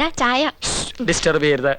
ചായ. ഡിസ്റ്റർബ് ചെയ്യരുത്.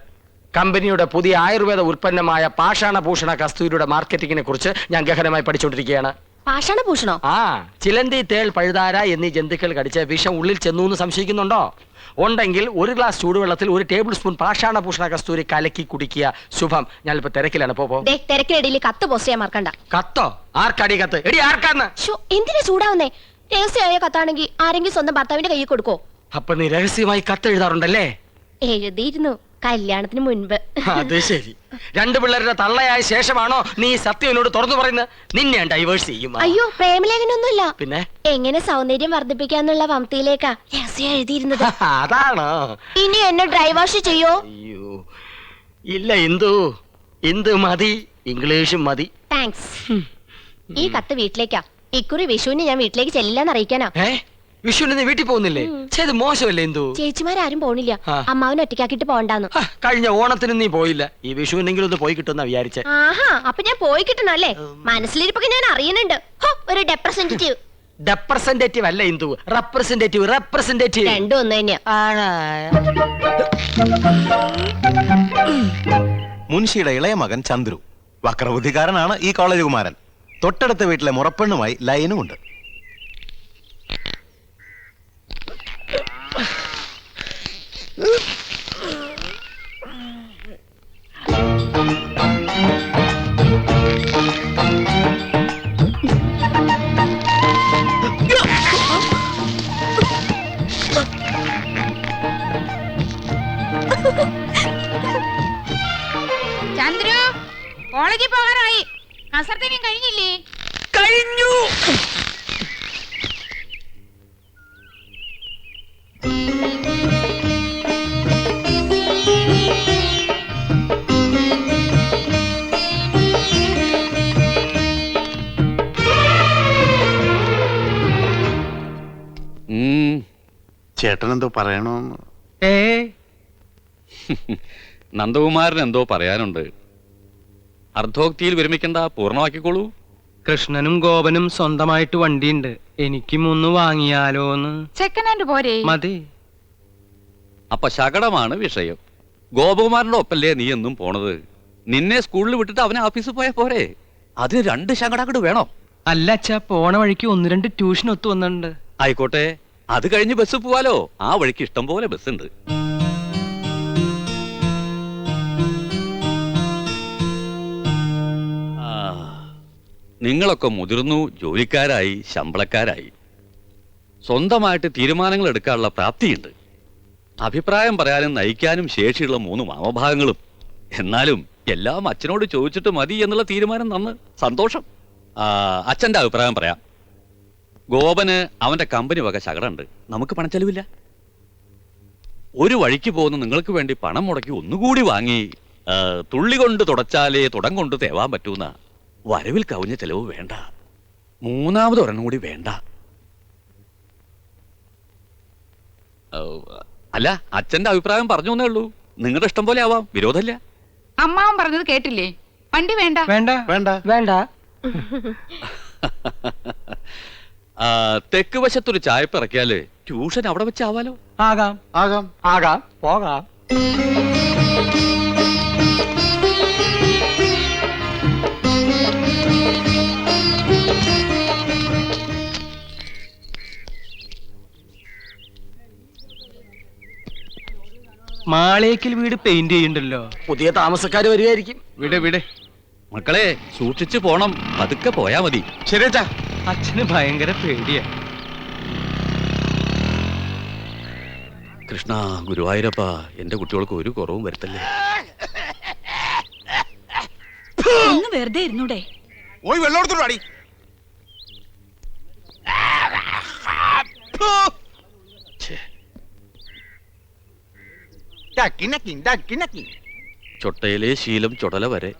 കമ്പനിയുടെ പുതിയ ആയുർവേദ ഉൽപ്പന്നമായ പാഷാണഭൂഷണ കസ്തൂരിയുടെ മാർക്കറ്റിങ്ങിനെ കുറിച്ച് ഞാൻ ഗഹനമായി പഠിച്ചുകൊണ്ടിരിക്കുകയാണ് പാഷാണഭൂഷണോ? ആ ചിലന്തി തേൾ പഴുതാര എന്നീ ജന്തുക്കൾ കടിച്ച് വിഷം ഉള്ളിൽ ചെന്നു എന്ന് സംശയിക്കുന്നുണ്ടോ? ഉണ്ടെങ്കിൽ ഒരു ഗ്ലാസ് ചൂടുവെള്ളത്തിൽ ഒരു ടേബിൾ സ്പൂൺ പാഷാണഭൂഷണ കസ്തൂരി കലക്കി കുടിക്കുക. ശുഭം. ഞാനിപ്പോ തിരക്കിലാണ്. പോ പോ. ദേ തിരക്കിനിടയിൽ കത്ത് പോസ്റ്റ് ചെയ്യാൻ മറക്കണ്ട. കത്തോ? ആർക്കടി കത്ത്? എടി ആർക്കാന്ന്? എന്തിനാ ചൂടാവുന്നേ? രഹസ്യമായ കത്താണെങ്കിൽ ആരെങ്കിലും സ്വന്തം ഭർത്താവിന്റെ കയ്യിൽ കൊടുക്കോ അപ്പൊ നീ രഹസ്യമായി കത്തെഴുതാറുണ്ടല്ലേ? എഴുതിയിരുന്നു. കല്യാണത്തിന് മുൻപ്. അത് ശരി. രണ്ടു പിള്ളേരുടെ തള്ളയായ ശേഷമാണോ നീ സത്യം എന്നോട് തുറന്നു പറയുന്നത്? നിന്നെ ഞാൻ ഡൈവേഴ്സ് ചെയ്യും. അയ്യോ പ്രേമലേഖനൊന്നുമില്ല. പിന്നെ? എങ്ങനെ സൗന്ദര്യം വർദ്ധിപ്പിക്കാന്നുള്ള വംതിയിലേക്കാ രഹസ്യം എഴുതിയിരുന്നത്. അതാണോ? ഇനി എന്നെ ഡ്രൈവാഷ് ചെയ്യോ? അയ്യോ. ഇല്ല ഇന്ദു. ഇന്ദു മതി. ഇംഗ്ലീഷും മതി. താങ്ക്സ് ഈ കത്ത് വീട്ടിലേക്കാ. ഇക്കുറി വിഷുവിന് ഞാൻ വീട്ടിലേക്ക് ചെല്ലാന്ന് അറിയിക്കാനാ. വിഷുവിന് നീ വീട്ടിൽ പോകുന്നില്ലേ? ചെയ്ത് മോശമല്ലേ എന്തോ? ചേച്ചിമാരും പോണില്ല. ആ. അമ്മാവനെ ഒറ്റയ്ക്കാക്കിട്ട് പോണ്ടാന്ന്. കഴിഞ്ഞ ഓണത്തിന് നീ പോയില്ല. ഈ വിഷുവിനെങ്കിലും ഒന്ന് പോയി കിട്ടുന്ന വിചാരിച്ച. ആഹാ അപ്പൊ ഞാൻ പോയി കിട്ടണല്ലേ മനസ്സിലിരിപ്പൊക്കെ ഞാൻ അറിയുന്നുണ്ട്. ഹോ, ഒരു ഡെപ്രസെന്റേറ്റീവ് റെപ്രസെന്റേറ്റീവ് അല്ല ഇന്ദു. റെപ്രസെന്റേറ്റീവ് റെപ്രസെന്റേറ്റീവ് രണ്ടും ഒന്ന് തന്നെയാ. മുൻഷിയുടെ ഇളയ മകൻ ചന്ദ്രു. വക്രബുദ്ധിക്കാരനാണ് ഈ കോളേജ് കുമാരൻ. തൊട്ടടുത്ത വീട്ടിലെ മുറപ്പെണ്ണുമായി ലൈനും ഉണ്ട് കോളേജിൽ പോകാറായി. കസർത്തിനും കഴിഞ്ഞില്ലേ? കഴിഞ്ഞു. ചേട്ടൻ എന്തോ പറയണോന്ന്. ഏ? നന്ദകുമാരൻ എന്തോ പറയാനുണ്ട്. അർദ്ധോക്തിയിൽ വിരമിക്കണ്ട പൂർണമാക്കിക്കോളൂ. കൃഷ്ണനും ഗോപനും സ്വന്തമായിട്ട് വണ്ടിയുണ്ട്. എനിക്കും ഒന്ന് വാങ്ങിയാലോന്ന്. സെക്കൻഡ് ഹാൻഡ് പോരെ? മതി. അപ്പൊ ശകടമാണ് വിഷയം. ഗോപകുമാരന്റെ ഒപ്പല്ലേ നീ എന്നും പോണത്? നിന്നെ സ്കൂളിൽ വിട്ടിട്ട് അവനെ ഓഫീസിൽ പോയ പോരെ? അതിന് രണ്ട് ശകടാക്കട് വേണോ? അല്ല അച്ഛാ പോണ വഴിക്ക് ഒന്ന് രണ്ട് ട്യൂഷൻ ഒത്തു വന്നിട്ടുണ്ട്. ആയിക്കോട്ടെ അത് കഴിഞ്ഞ് ബസ് പോവാലോ. ആ വഴിക്ക് ഇഷ്ടം പോലെ ബസ് ഉണ്ട് നിങ്ങളൊക്കെ മുതിർന്നു ജോലിക്കാരായി ശമ്പളക്കാരായി. സ്വന്തമായിട്ട് തീരുമാനങ്ങൾ എടുക്കാനുള്ള പ്രാപ്തിയുണ്ട്. അഭിപ്രായം പറയാനും നയിക്കാനും ശേഷിയുള്ള മൂന്ന് മാമഭാഗങ്ങളും. എന്നാലും എല്ലാം അച്ഛനോട് ചോദിച്ചിട്ട് മതി എന്നുള്ള തീരുമാനം നന്ന് സന്തോഷം. അച്ഛന്റെ അഭിപ്രായം പറയാം. ഗോപന് അവന്റെ കമ്പനി വക ശകടുണ്ട്. നമുക്ക് പണച്ചെലവില്ല ഒരു വഴിക്ക് പോകുന്ന നിങ്ങൾക്ക് വേണ്ടി പണം മുടക്കി ഒന്നുകൂടി വാങ്ങി തുള്ളി കൊണ്ട് തുടച്ചാലേ തുടം കൊണ്ട് തേവാൻ പറ്റൂന്ന വരവിൽ കവിഞ്ഞ ചെലവ് വേണ്ട. മൂന്നാമത് ഒരെണ്ണം കൂടി വേണ്ട. അല്ല അച്ഛന്റെ അഭിപ്രായം പറഞ്ഞു എന്നേ ഉള്ളൂ. നിങ്ങളുടെ ഇഷ്ടം പോലെ ആവാം വിരോധമില്ല. അമ്മാവൻ പറഞ്ഞത് കേട്ടില്ലേ? വണ്ടി വേണ്ട. വേണ്ട. വേണ്ട. വേണ്ട. തെക്ക് വശത്തൊരു ചായപ്പ് ഇറക്കിയാൽ ട്യൂഷൻ അവിടെ വെച്ചാവാലോ ആകാം. ആകാം. ആകാം. പോകാം. മാളേക്കൽ വീട് പെയിന്റ് ചെയ്യണ്ടല്ലോ. പുതിയ താമസക്കാർ വരികയായിരിക്കും വിടെ വിടെ. മക്കളെ സൂക്ഷിച്ചു പോണം. പതുക്കെ പോയാ മതി. ശരി അച്ഛാ. അച്ഛന് ഭയങ്കര പേടിയാ. കൃഷ്ണ ഗുരുവായൂരപ്പ എന്റെ കുട്ടികൾക്ക് ഒരു കുറവും വരുത്തല്ലേ? ഒന്ന് വെറുതെ ഇരുന്നൂടെ. ഓയ് വെള്ളമെടുത്തോളൂ അടി ചൊട്ടയിലെ ശീലം ചുടല വരെ.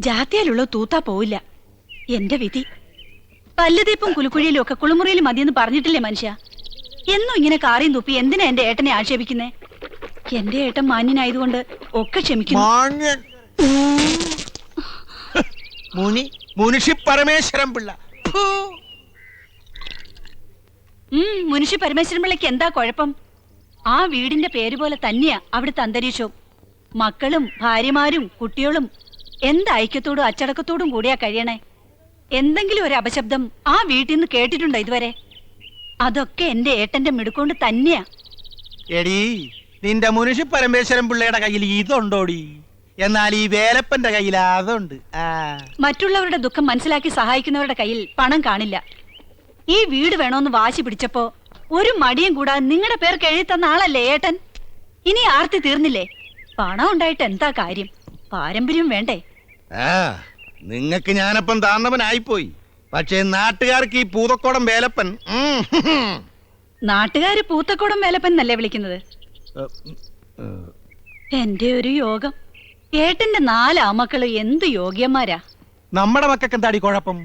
ജാത്തിയാലുള്ള തൂത്താ പോവില്ല. എന്റെ വിധി. പല്ലുതീപ്പും കുലുക്കുഴിയിലും ഒക്കെ കുളിമുറിയിൽ മതിയെന്ന് പറഞ്ഞിട്ടില്ലേ മനുഷ്യ? എന്നും ഇങ്ങനെ കാറിയും തുപ്പി എന്തിനാ എന്റെ ഏട്ടനെ ആക്ഷേപിക്കുന്നേ? എന്റെ ഏട്ടൻ മാന്യനായതുകൊണ്ട് ഒക്കെ ക്ഷമിക്കുന്നു. മുനി മുനിഷി പരമേശ്വരൻ പിള്ള. മുനുഷ്യ പരമേശ്വരൻ പിള്ളയ്ക്ക് എന്താ കുഴപ്പം? ആ വീടിന്റെ പേര് പോലെ തന്നെയാ അവിടുത്തെ അന്തരീക്ഷവും. മക്കളും ഭാര്യമാരും കുട്ടികളും എന്ത് ഐക്യത്തോടും അച്ചടക്കത്തോടും കൂടിയാ കഴിയണേ? എന്തെങ്കിലും ഒരു അപശബ്ദം ആ വീട്ടിൽ നിന്ന് കേട്ടിട്ടുണ്ടോ ഇതുവരെ? അതൊക്കെ എന്റെ ഏട്ടന്റെ മിടുക്കൊണ്ട് തന്നെയാ. എടീ നിന്റെ മനുഷ്യ പരമേശ്വരൻ പിള്ളയുടെ കയ്യിൽ ഇതുണ്ടോടി? എന്നാൽ ഈ വേലപ്പന്റെ കയ്യിൽ അതുണ്ട്. മറ്റുള്ളവരുടെ ദുഃഖം മനസ്സിലാക്കി സഹായിക്കുന്നവരുടെ കയ്യിൽ പണം കാണില്ല. ഈ വീട് വേണോന്ന് വാശി പിടിച്ചപ്പോ ഒരു മടിയും കൂടാതെ നിങ്ങളുടെ പേർക്ക് എഴുതി തന്ന ആളല്ലേ ഏട്ടൻ? ഇനി ആർത്തി തീർന്നില്ലേ? പണം ഉണ്ടായിട്ട് എന്താ കാര്യം? പാരമ്പര്യം വേണ്ടേ? ആ നിങ്ങക്ക് ഞാനപ്പം താന്നവനായിപ്പോയി. പക്ഷേ നാട്ടുകാർക്ക് ഈ പൂതക്കോടം വേലപ്പൻ ഉം, ഹും. നാട്ടുകാര് പൂത്തക്കോടം വേലപ്പൻ എന്നല്ലേ വിളിക്കുന്നത് എന്റെ ഒരു യോഗം. ഏട്ടന്റെ നാല് ആമക്കൾ എന്ത് യോഗ്യന്മാരാ? നമ്മുടെ മക്കൾക്ക് എന്താടി കുഴപ്പം?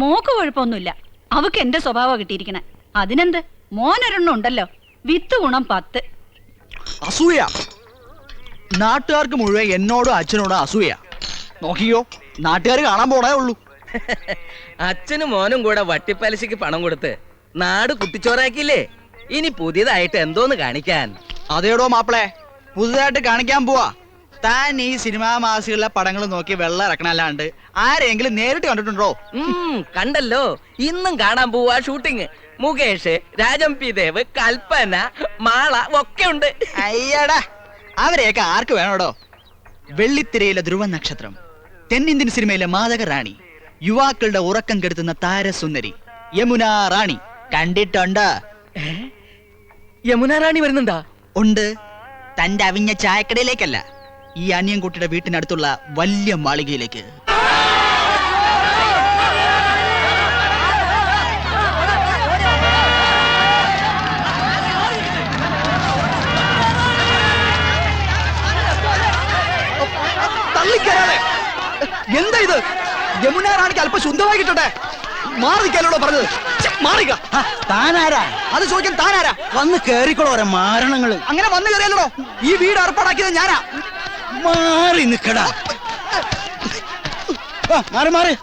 മോക്ക് കുഴപ്പമൊന്നുമില്ല. അവക്ക് എന്റെ സ്വഭാവം കിട്ടിയിരിക്കണേ. അതിനെന്ത്? മോനൊരെണ്ണം ഉണ്ടല്ലോ. വിത്ത് ഗുണം പത്ത്. അസൂയ. നാട്ടുകാർക്ക് മുഴുവൻ എന്നോടും അച്ഛനോടും അസൂയ. നോക്കിയോ നാട്ടുകാർ കാണാൻ പോണേ ഉള്ളൂ. അച്ഛനും മോനും കൂടെ വട്ടിപ്പലിശക്ക് പണം കൊടുത്ത് നാട് കുട്ടിച്ചോറാക്കിയില്ലേ? ഇനി പുതിയതായിട്ട് എന്തോന്ന് കാണിക്കാൻ? അതേടോ മാപ്പിളെ പുതുതായിട്ട് കാണിക്കാൻ പോവാ. താൻ ഈ സിനിമാ മാസികളിലെ പടങ്ങൾ നോക്കി വെള്ളം ഇറക്കണല്ലാണ്ട് ആരെങ്കിലും നേരിട്ട് കണ്ടിട്ടുണ്ടോ? കണ്ടല്ലോ. ഇന്നും കാണാൻ പോവാ ഷൂട്ടിങ്. മുകേഷ് രാജം പി ദേവ് കൽപ്പന മാള ഒക്കെ ഉണ്ട്. അയ്യടാ അവരെയൊക്കെ ആർക്ക് വേണോടോ? വെള്ളിത്തിരയിലെ ധ്രുവ നക്ഷത്രം തെന്നിന്ത്യൻ സിനിമയിലെ മാതക റാണി യുവാക്കളുടെ ഉറക്കം കെടുത്തുന്ന താരസുന്ദരി യമുന റാണി. കണ്ടിട്ടുണ്ട്? യമുന റാണി വരുന്നുണ്ടാ? ഉണ്ട്. തന്റെ അവിഞ്ഞ ചായക്കടയിലേക്കല്ല. ഈ അനിയൻകുട്ടിയുടെ വീട്ടിനടുത്തുള്ള വലിയ മാളികയിലേക്ക്. എന്താ ഇത്? യമുന റാണിക്ക് അല്പം ശുദ്ധമായി കിട്ടട്ടെ മാറി നിൽക്കാനോടോ പറഞ്ഞത്? മാറിക്ക താനാരാ? അത് ചോദിക്കാൻ താനാരാ? വന്ന് കേറിക്കോളോ ഓരോ മാരണങ്ങൾ. അങ്ങനെ വന്ന് കയറിയല്ലോ ഈ വീട് ഏർപ്പാടാക്കിയത് ഞാനാ. മാറി നിക്കടാ. മാറി മാറി.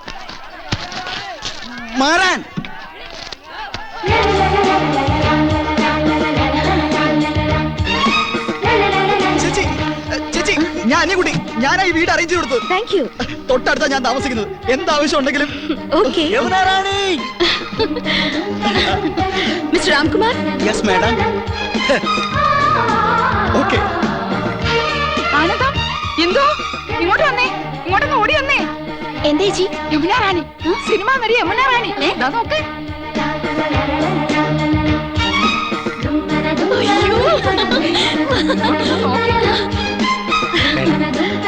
മാറാൻ. ചേച്ചി ചേച്ചി ഞാൻ അനിയകുട്ടി ഞാനാ ഈ വീട് അറേഞ്ച് കൊടുത്തു താങ്ക് യു തൊട്ടടുത്താ ഞാൻ താമസിക്കുന്നത്. എന്താവശ്യം ഉണ്ടെങ്കിലും. Okay Yamuna mister Ramkumar yes madam ഇങ്ങോട്ട് വന്നേ. ഇങ്ങോട്ടൊന്ന് ഓടി വന്നേ. എന്തേ ജി യമുന റാണി. സിനിമ നടി യമുന റാണി. ദാ നോക്ക്.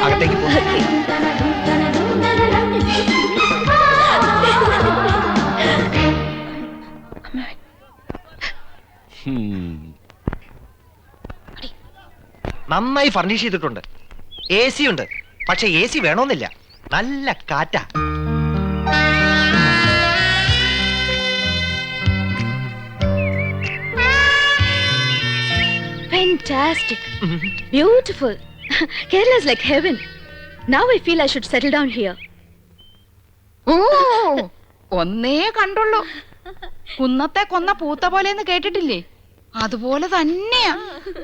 അകത്തേക്ക്. നന്നായി ഫർണിഷ് ചെയ്തിട്ടുണ്ട്. എ സി ഉണ്ട്. പക്ഷെ എ സി വേണമെന്നില്ല നല്ല കാറ്റാ Fantastic. Beautiful. Kerala is like heaven. Now I feel I should settle down here. ഓ ഒന്നേ കണ്ടുള്ളൂ കുന്നത്തെ കൊന്ന പൂത്ത പോലെന്ന് കേട്ടിട്ടില്ലേ അതുപോലെ തന്നെയാ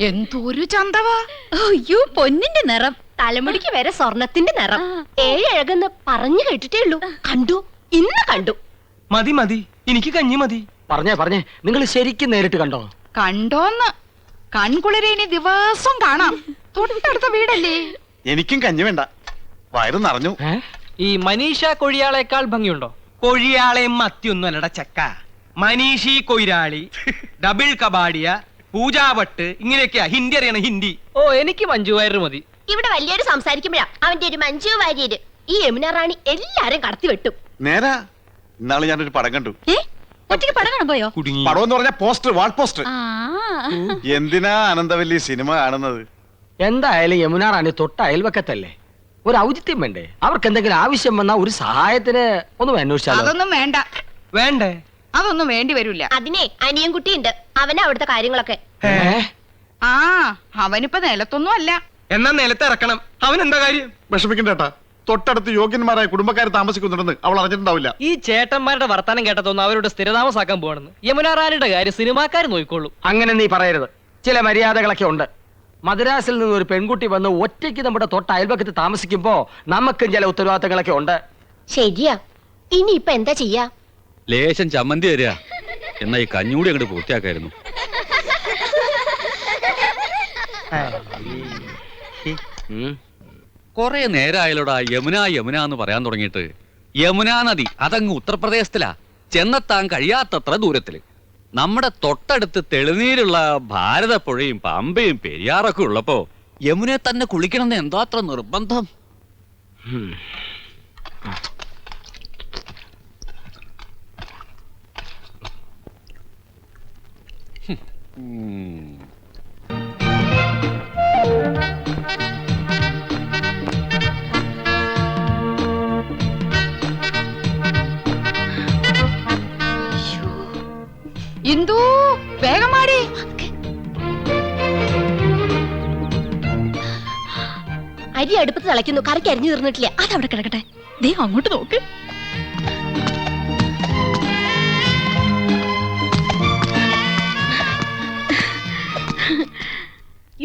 എന്തൊരു ചന്തവാ അയ്യോ പൊന്നിന്റെ നിറം തലമുടിക്ക് വരെ സ്വർണത്തിന്റെ നിറം. ഏഴഴകെന്ന് പറഞ്ഞു കേട്ടിട്ടേ ഉള്ളൂ. കണ്ടു. ഇന്ന് കണ്ടു. മതി മതി. എനിക്ക് കഞ്ഞി മതി. പറഞ്ഞേ പറഞ്ഞേ. നിങ്ങൾ ശരിക്കും നേരിട്ട് കണ്ടോ? കണ്ടോന്ന്. കൺകുളിരെ ഇനി ദിവസം കാണാം. തൊട്ടടുത്ത വീടല്ലേ? എനിക്കും കഞ്ഞി വേണ്ട. വയറ് നിറഞ്ഞു. ഈ മനീഷ കൊഴിയാളേക്കാൾ ഭംഗിയുണ്ടോ? കൊഴിയാളെയും മത്തിയൊന്നും അല്ലട ചക്ക. മനീഷി കൊയിരാളി ഡബിൾ കബാഡിയ പൂജാവട്ട് ഇങ്ങനെയൊക്കെയാ. ഹിന്ദി അറിയണം ഹിന്ദി. ഓ എനിക്ക് മഞ്ജു വയറ് മതി. ഇവിടെ വലിയൊരു സംസാരിക്കുമ്പോഴാ അവന്റെ ഒരു മഞ്ജു വാര്യര്. ഈ യമുന റാണി എല്ലാരും കടത്തി വെട്ടും. നേരാ ഇന്നാൾ ഞാനൊരു പടം കണ്ടു. ഏ? ഒറ്റയ്ക്ക് പടം കാണാൻ പോയോ? കുടുങ്ങി. പടം എന്ന് പറഞ്ഞ പോസ്റ്റർ വാൾ പോസ്റ്റർ. ആ. എന്തിനാ അനന്തവല്ലി സിനിമ കാണുന്നത്? എന്തായാലും യമുന റാണി തൊട്ട അയൽവക്കത്തല്ലേ? ഒരു ഔചിത്യം വേണ്ടേ? അവർക്ക് എന്തെങ്കിലും ആവശ്യം വന്നാൽ ഒരു സഹായത്തിന് ഒന്നും അന്വേഷിച്ചാലോ? അതൊന്നും വേണ്ട. വേണ്ടേ? അതൊന്നും വേണ്ടി വരൂല. അതിനെ അനിയൻ കുട്ടിയുണ്ട് അവനാ അവിടുത്തെ കാര്യങ്ങളൊക്കെ. ഏ? ആ അവനിപ്പോ നിലത്തൊന്നും അല്ല. എന്നാ നിലത്ത് ഇറക്കണം. അവൻ എന്താ കാര്യം? വിഷമിക്കണ്ടേട്ടാ തൊട്ടടുത്ത് യോഗ്യന്മാരായ കുടുംബക്കാരെ താമസിക്കുന്നുണ്ടെന്ന് അവൾ അറിഞ്ഞിട്ടുണ്ടാവില്ല. ഈ ചേട്ടന്മാരുടെ വർത്താനം കേട്ടതൊന്നും അവരോട് സ്ഥിരതാമസാക്കാൻ പോകണമെന്ന് യമുനാറാനിയുടെ കാര്യം സിനിമാക്കാർ നോക്കിക്കോളും. അങ്ങനെ നീ പറയരുത്. ചില മര്യാദകളൊക്കെ ഉണ്ട്. മദ്രാസിൽ നിന്ന് ഒരു പെൺകുട്ടി വന്ന് ഒറ്റയ്ക്ക് നമ്മുടെ തൊട്ട അയൽപക്കത്ത് താമസിക്കുമ്പോ നമുക്കും ചില ഉത്തരവാദിത്തങ്ങളൊക്കെ ഉണ്ട്. ശരിയാ. ഇനി ഇപ്പൊ എന്താ ചെയ്യാ? ലേശം ചമ്മന്തി തരിക. എന്നാ ഈ കഞ്ഞൂടി അങ്ങോട്ട് പൂർത്തിയാക്കായിരുന്നു. കുറെ നേരായാലോടാ യമുന യമുന എന്ന് പറയാൻ തുടങ്ങിയിട്ട്. യമുന നദി അതങ്ങ് ഉത്തർപ്രദേശത്തിലാ. ചെന്നെത്താൻ കഴിയാത്തത്ര ദൂരത്തിൽ. നമ്മുടെ തൊട്ടടുത്ത് തെളിനീരുള്ള ഭാരതപ്പുഴയും പമ്പയും പെരിയാറൊക്കെ ഉള്ളപ്പോ യമുനെ തന്നെ കുളിക്കണമെന്ന് എന്താ അത്ര നിർബന്ധം? ഉം. അടുപ്പത്ത് തിളയ്ക്കുന്നു. കറിക്ക് അരിഞ്ഞു തീർന്നിട്ടില്ല? അവിടെ കിടക്കട്ടെ. ദേ അങ്ങോട്ട് നോക്ക്.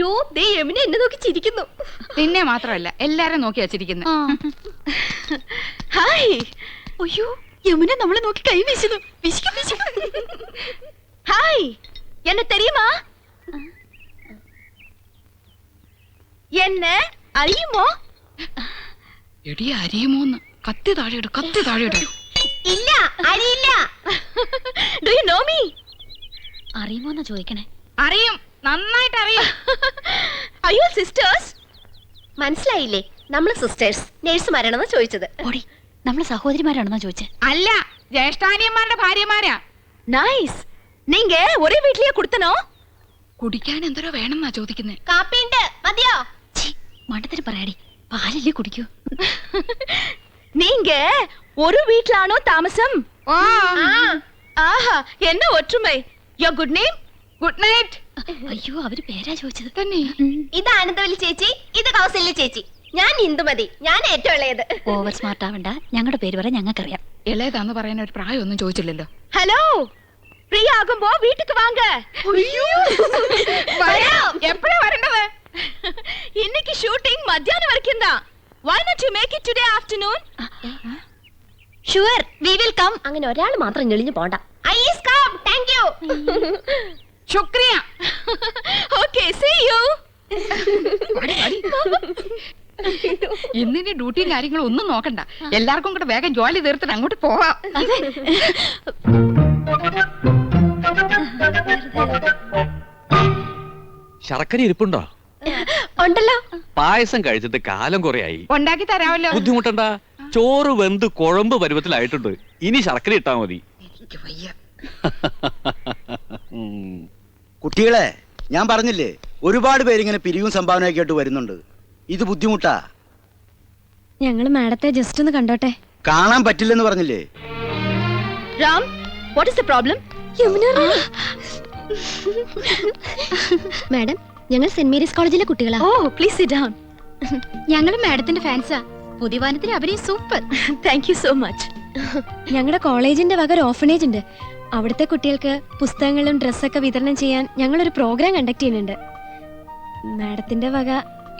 യോ ദേ യമുന എന്നെ നോക്കി ചിരിക്കുന്നു. നിന്നെ മാത്രമല്ല എല്ലാരും നോക്കി വച്ചിരിക്കുന്നു. ഹായ്. അയ്യോ യമുന നമ്മളെ നോക്കി കൈ വീശുന്നു. വിശിക്കും വിശിക്കും. ഹായ്. എന്നെ തെരിയുമാ? എന്നെ അറിയുമോ എടി അരിയുമോന്ന്. കത്തി താഴെയിട് കത്തി താഴെയിട്. ഇല്ല അറിയില്ല ഡു യു നോ മീ അറിയുമോന്നാ ചോദിക്കണേ? അറിയും. നന്നായിട്ട് അറിയും. അയ്യോ സിസ്റ്റേഴ്സ് മനസ്സിലായില്ലേ? നമ്മൾ സിസ്റ്റേഴ്സ് നേഴ്സുമാരാണെന്ന് ചോദിച്ചത്. ഓടി നമ്മൾ സഹോദരിമാരാണെന്നാ ചോദിച്ചത് അല്ല ജ്യേഷ്ഠാനിയന്മാരുടെ ഭാര്യമാരാ. നൈസ് നിങ്ങ ഒരേ വീട്ടിലേ കൊടുത്തനോ? കുടിക്കാൻ എന്തോരോ വേണമെന്നാ ചോദിക്കുന്നേ. കാപ്പിണ്ട് മതിയോ? മണ്ടത്തിന് പറയാടി പാലല്ലേ കുടിക്കൂ நீங்க ஒரு வீட்லானோ தாமசம் ஆஹா என்ன ஒற்றுமை യോ ഗുഡ് നെയിം ഗുഡ് നൈറ്റ് അയ്യോ അവര് പേരാ ചോദിച്ചത് തന്നെ ഇത് ആനന്ദവല്ലി ചേച്ചി ഇത് കൗസല്യ ചേച്ചി ഞാൻ ഇന്ദുമതി ഞാൻ ഏറ്റവും ഇളയത് ഓവർ സ്മാർട്ട് ആവണ്ട ഞങ്ങളുടെ പേര് പറയാൻ ഞങ്ങൾക്കറിയാം ഇളയതാന്ന് പറയാൻ ഒരു പ്രായമൊന്നും ചോദിച്ചില്ലല്ലോ ഹലോ ഫ്രീ ആകുമ്പോ വീട്ടുക്ക് വാങ്ക വരാം എപ്പോഴാ വരേണ്ടത് இன்னைக்கு ஷூட்டிங் மத்தியானம் வரைக்கும் தான் why not you make it today afternoon sure we will come അങ്ങനെ ഒരാൾ മാത്രം ഞെളിഞ്ഞു പോണ്ട I is come thank you ശുക്രിയ okay see you ഇന്നിനി ഡ്യൂട്ടിയും കാര്യങ്ങളും ഒന്നും നോക്കണ്ട എല്ലാവർക്കും കൂടെ വേഗം ജോലി തീർത്തിട്ട് അങ്ങോട്ട് പോവാം ശർക്കര ഇരിപ്പുണ്ടോ ഉണ്ടല്ലോ. പായസം കഴിച്ചിട്ട് കാലം കുറയായി. ഉണ്ടാക്കി തരാമല്ലോ. ബുദ്ധിമുട്ടണ്ട. ചോറ് വെന്ത് കുഴമ്പ് പരുവത്തിലായിട്ടുണ്ട്. ഇനി ശർക്കര ഇട്ടാ മതി. എനിക്ക് വയ്യ. കുട്ടികളെ ഞാൻ പറഞ്ഞില്ലേ ഒരുപാട് പേരിങ്ങനെ പിരിവും സംഭാവനയൊക്കെ ആയിട്ട് വരുന്നുണ്ട്. ഇത് ബുദ്ധിമുട്ടാ. ഞങ്ങൾ മാഡത്തെ ജസ്റ്റ് ഒന്ന് കണ്ടോട്ടെ. കാണാൻ പറ്റില്ലെന്ന് പറഞ്ഞില്ലേ? Ram what is the problem Yamuna madam ഞങ്ങൾ സെന്റ് മേരീസ് കോളേജിലെ കുട്ടികളാ. ഓ പ്ലീസ് സിറ്റ് ഡൗൺ ഞങ്ങൾ മാഡത്തിന്റെ ഫാൻസാ. പുതിയ വാനത്തിൽ അഭിനയം super. Thank you so much ഞങ്ങളുടെ കോളേജിന്റെ വക ഒരു ഓഫനേജ് ഉണ്ട്. അവിടുത്തെ കുട്ടികൾക്ക് പുസ്തകങ്ങളും ഡ്രസ്സൊക്കെ വിതരണം ചെയ്യാൻ ഞങ്ങൾ ഒരു പ്രോഗ്രാം കണ്ടക്ട് ചെയ്യുന്നുണ്ട്. മാഡത്തിന്റെ വക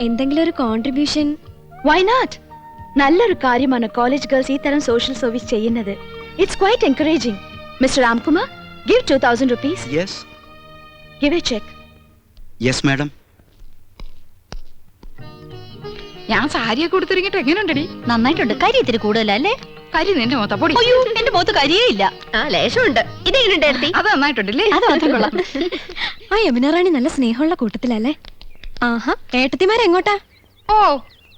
എന്തെങ്കിലും ഒരു കോൺട്രിബ്യൂഷൻ വൈ നോട്ട് നല്ലൊരു കാര്യമാണ് കോളേജ് ഗേൾസ് ഈ തരം സോഷ്യൽ സർവീസ് ചെയ്യുന്നത്. It's quite encouraging mister Ramkumar give two thousand rupees yes give a cheque yes madam ഞാൻ സാരിയൊക്കെ കൊടുത്തിറങ്ങിട്ട് എങ്ങനെയുണ്ടടി നന്നായിട്ടുണ്ട്. കരി ഇത്തിരി കൂടുതലല്ലേ കരി നിന്റെ മോത്ത പൊടി. അയ്യോ എന്റെ മുഖത്ത് കരിയേ ഇല്ല. ആ ലേശമുണ്ട്. ഇതെങ്ങനെയുണ്ട് അത് നന്നായിട്ടുണ്ടല്ലേ? അത് മാത്രം കൊള്ളാം. ആ യമുനാറാണി നല്ല സ്നേഹമുള്ള കൂട്ടത്തിലല്ലേ ആഹാ ഏട്ടത്തിമാരെങ്ങോട്ടാ ഓ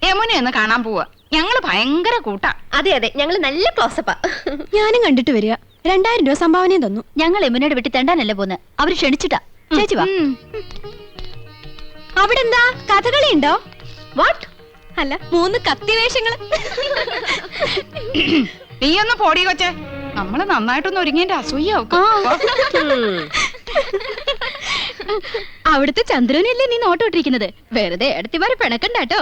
യമുനെ ഒന്ന് കാണാൻ പോവാ. ഞങ്ങൾ ഭയങ്കര കൂട്ടാ. അതെ അതെ. ഞങ്ങൾ നല്ല ക്ലോസപ്പാ. ഞാനും കണ്ടിട്ട് വരിക. രണ്ടായിരം രൂപ സംഭാവനയും തന്നു. ഞങ്ങൾ യമുനയുടെ വീട്ടിൽ തെണ്ടാനല്ലേ പോന്ന്? അവർ ക്ഷണിച്ചിട്ടാ. ചേച്ചി വാ. അവിടെ എന്താ കഥകളി ഉണ്ടോ വാട്ട് അല്ല മൂന്ന് കത്തി വേഷങ്ങൾ നീ ഒന്ന് പോടി കൊച്ചെ. നമ്മൾ നന്നായിട്ടൊന്ന് ഒരുങ്ങിന്റെ അസൂയാവും അവിടുത്തെ ചന്ദ്രനല്ലേ നീ നോട്ടോട്ടിരിക്കുന്നത് വെറുതെ എടുത്തിമാരെ പിണക്കണ്ടാട്ടോ